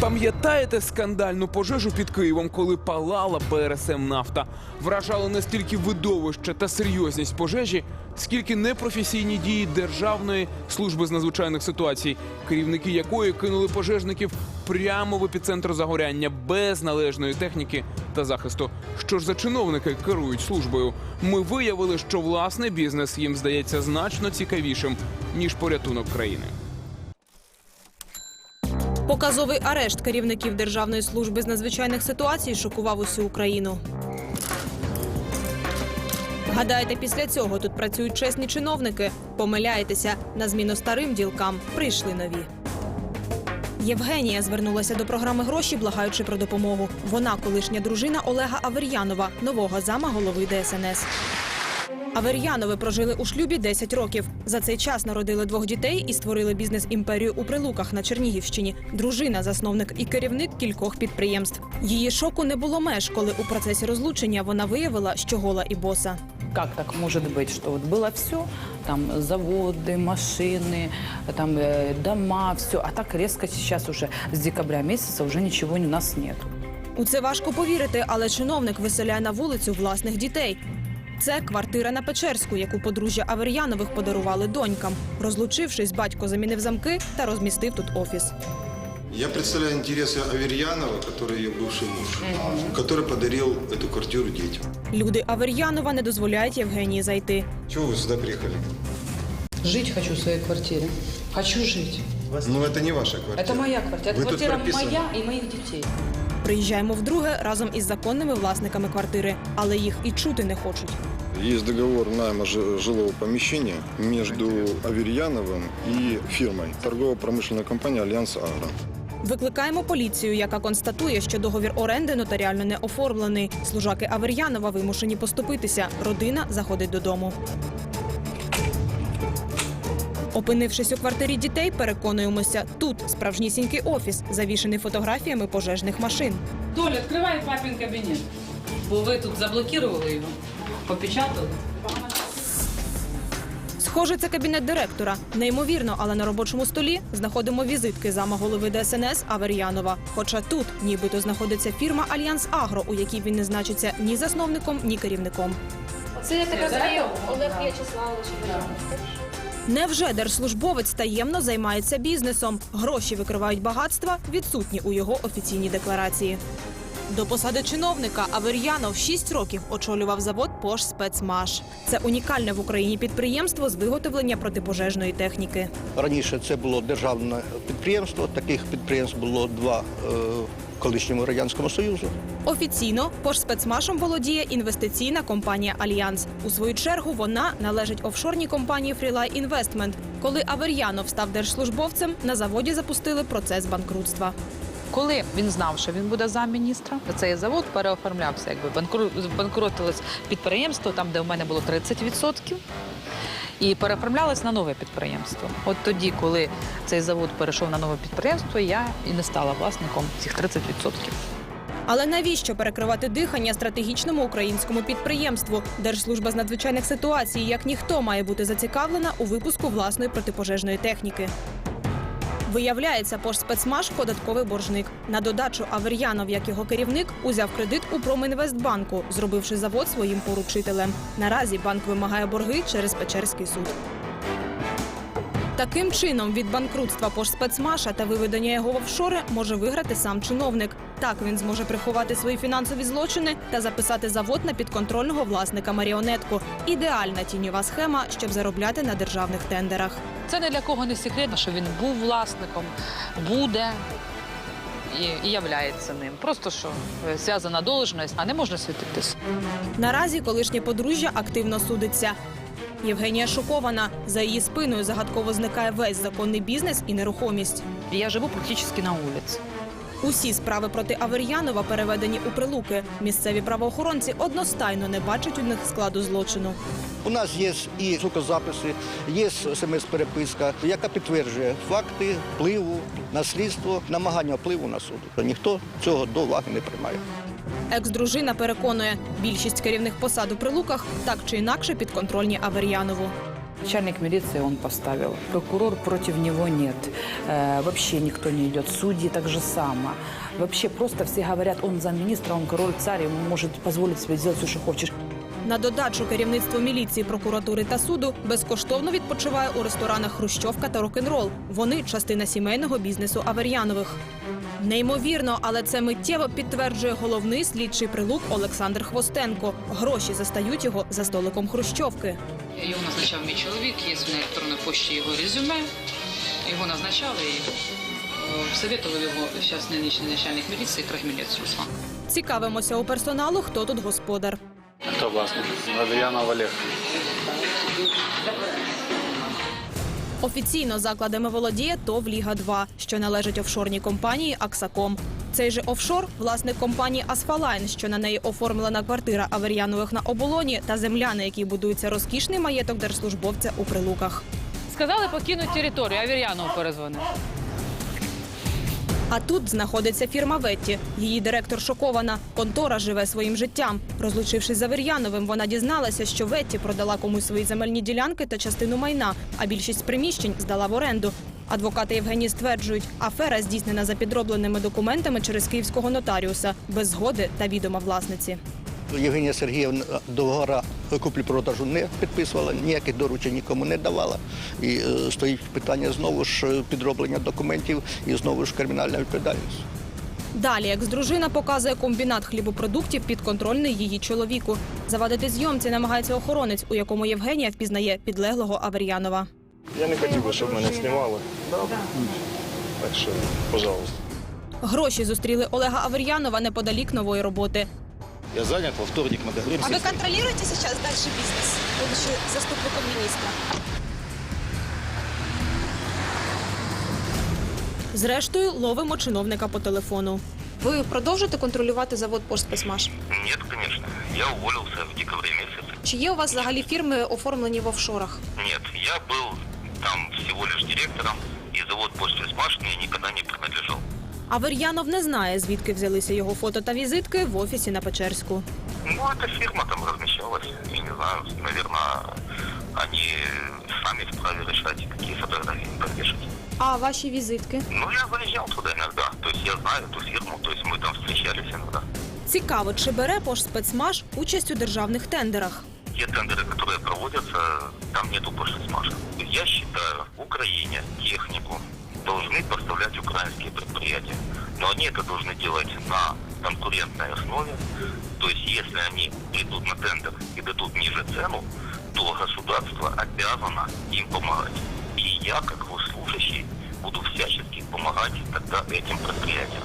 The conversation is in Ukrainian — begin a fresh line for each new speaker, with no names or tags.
Пам'ятаєте скандальну пожежу під Києвом, коли палала БРСМ нафта? Вражало не стільки видовище та серйозність пожежі, скільки непрофесійні дії Державної служби з надзвичайних ситуацій, керівники якої кинули пожежників прямо в епіцентр загоряння без належної техніки та захисту. Що ж за чиновники керують службою? Ми виявили, що власний бізнес їм здається значно цікавішим ніж порятунок країни.
Показовий арешт керівників Державної служби з надзвичайних ситуацій шокував усю Україну. Гадаєте, після цього тут працюють чесні чиновники? Помиляєтеся, на зміну старим ділкам прийшли нові. Євгенія звернулася до програми гроші, благаючи про допомогу. Вона колишня дружина Олега Авер'янова, нового зама голови ДСНС. Авер'янови прожили у шлюбі 10 років. За цей час народили двох дітей і створили бізнес-імперію у Прилуках на Чернігівщині. Дружина, засновник і керівник кількох підприємств. Її шоку не було меж, коли у процесі розлучення вона виявила, що гола і боса.
Как так может быть, что вот было все, там заводы, машины, там э, дома, все, а так резко сейчас уже с декабря месяца уже ничего у нас нет.
У це важко повірити, але чиновник виселяє на вулицю власних дітей. Це квартира на Печерську, яку подружжя Авер'янових подарували донькам. Розлучившись, батько замінив замки та розмістив тут офіс.
Я представляю интересы Аверьянова, который ее бывший муж, который подарил эту квартиру детям.
Люди Авер'янова не дозволяють Євгенії зайти.
Чего вы сюда приехали?
Жить хочу в своей квартире. Хочу жить.
Ну, это не ваша квартира.
Это моя квартира.
Вы
Это
тут
квартира
прописаны.
моя и моих детей.
Приїжджаємо вдруге разом із законними власниками квартири, але їх і чути не хочуть.
Есть договор найма жи- жилого помещения между Аверьяновым и фирмой. Торгово-промышленная компания «Альянс Агро».
Викликаємо поліцію, яка констатує, що договір оренди нотаріально не оформлений. Служаки Авер'янова вимушені поступитися. Родина заходить додому. Опинившись у квартирі дітей, переконуємося, тут справжнісінький офіс, завішений фотографіями пожежних машин.
Толя, открывай папин кабинет. Бо ви тут заблокировали його, попечатали.
Схоже, це кабінет директора. Неймовірно, але на робочому столі знаходимо візитки зама голови ДСНС Авер'янова. Хоча тут нібито знаходиться фірма Альянс Агро, у якій він не значиться ні засновником, ні керівником.
Це я так розумію, Олег В'ячеславович.
Невже держслужбовець таємно займається бізнесом? Гроші викривають багатства, відсутні у його офіційній декларації. До посади чиновника Авер'янов 6 років очолював завод Пош Спецмаш. Це унікальне в Україні підприємство з виготовлення протипожежної техніки.
Раніше це було державне підприємство. Таких підприємств було два е, в колишньому радянському союзу.
Офіційно Пош Спецмашем володіє інвестиційна компанія Альянс. У свою чергу вона належить офшорній компанії Freelite Інвестмент. Коли Авер'янов став держслужбовцем, на заводі запустили процес банкрутства.
Коли він знав, що він буде замміністра, цей завод переоформлявся, якби банкру... банкротилось підприємство, там, де в мене було 30%, і переоформлялось на нове підприємство. От тоді, коли цей завод перейшов на нове підприємство, я і не стала власником цих 30%.
Але навіщо перекривати дихання стратегічному українському підприємству? Держслужба з надзвичайних ситуацій, як ніхто, має бути зацікавлена у випуску власної протипожежної техніки. Виявляється, Пошспецмаш – податковий боржник. На додачу Авер'янов, як його керівник, узяв кредит у Промінвестбанку, зробивши завод своїм поручителем. Наразі банк вимагає борги через Печерський суд. Таким чином, від банкрутства Пошспецмаша та виведення його в офшори може виграти сам чиновник. Так він зможе приховати свої фінансові злочини та записати завод на підконтрольного власника маріонетку. Ідеальна тіньова схема, щоб заробляти на державних тендерах.
Це не для кого не секрет, що він був власником, буде і, і являється ним. Просто що е, зв'язана должність, а не можна світитись.
Наразі колишнє подружжя активно судиться. Євгенія шокована. За її спиною загадково зникає весь законний бізнес і нерухомість.
Я живу практично на вулиці.
Усі справи проти Авер'янова переведені у прилуки. Місцеві правоохоронці одностайно не бачать у них складу злочину.
У нас є і звукозаписи, є смс-переписка, яка підтверджує факти впливу на слідство, намагання впливу на суд. Ніхто цього до уваги не приймає.
Екс-дружина переконує, більшість керівних посад у прилуках так чи інакше підконтрольні Авер'янову.
Начальник милиции он поставил. Прокурор против него нет. Э, вообще никто не идет. Судьи так же само. Вообще просто все говорят, он замминистра, он король, царь, ему может позволить себе сделать все, что хочешь.
На додачу керівництво міліції, прокуратури та суду безкоштовно відпочиває у ресторанах Хрущовка та Рок-н-Рол. Вони частина сімейного бізнесу Авер'янових. Неймовірно, але це миттєво підтверджує головний слідчий прилук Олександр Хвостенко. Гроші застають його за столиком Хрущовки.
Його назначав мій чоловік, є на електронній пошті його резюме. Його назначали і е, советував його зараз нинішній начальник міліції Крагмілець Руслан.
Цікавимося у персоналу, хто тут господар.
Хто власник? Адріанов Олег.
Офіційно закладами володіє ТОВ Ліга 2 що належить офшорній компанії Аксаком. Цей же офшор власник компанії Асфалайн, що на неї оформлена квартира Авер'янових на оболоні та земля, на якій будується розкішний маєток держслужбовця у прилуках.
Сказали покинути територію, Авір'янову перезвонив.
А тут знаходиться фірма Ветті. Її директор шокована. Контора живе своїм життям. Розлучившись з Авер'яновим, вона дізналася, що Ветті продала комусь свої земельні ділянки та частину майна, а більшість приміщень здала в оренду. Адвокати Євгенії стверджують, афера здійснена за підробленими документами через київського нотаріуса без згоди та відома власниці.
Євгенія Сергіївна договора куплі-продажу не підписувала, ніяких доручень нікому не давала. І е, стоїть питання знову ж підроблення документів і знову ж кримінальна відповідальність.
Далі екс-дружина показує комбінат хлібопродуктів підконтрольний її чоловіку. Завадити зйомці намагається охоронець, у якому Євгенія впізнає підлеглого Авер'янова.
Я не хотів би, щоб мене знімали. Так що, пожалуйста.
Гроші зустріли Олега Авер'янова неподалік нової роботи.
Я зайнят, во вторник мы договоримся.
А вы контролируете сейчас дальше бизнес, будучи заступником министра?
Зрештою, ловимо чиновника по телефону.
Ви продовжите контролювати завод «Пошспецмаш»?
Нет, конечно. Я уволился в декабре месяце.
Чи є у вас взагалі фірми оформлені в офшорах?
Нет, я был там всего лишь директором, и завод после мне никогда не принадлежал.
Авер'янов не знає, звідки взялися його фото та візитки в офісі на Печерську.
Ну, эта фирма там размещалась. Я не знаю, наверное, они сами вправе решать, какие фотографии им повешать.
А ваші візитки?
Ну, я заезжал туда иногда. То есть я знаю эту фирму, то есть мы там встречались иногда.
Цікаво, чи бере Пошспецмаш участь у державних тендерах.
Те тендеры, которые проводятся, там нету смажа. Я считаю, в Украине технику должны поставлять украинские предприятия. Но они это должны делать на конкурентной основе. То есть, если они придут на тендер и дадут ниже цену, то государство обязано им помогать. И я, как госслужащий, буду всячески помогать тогда этим предприятиям.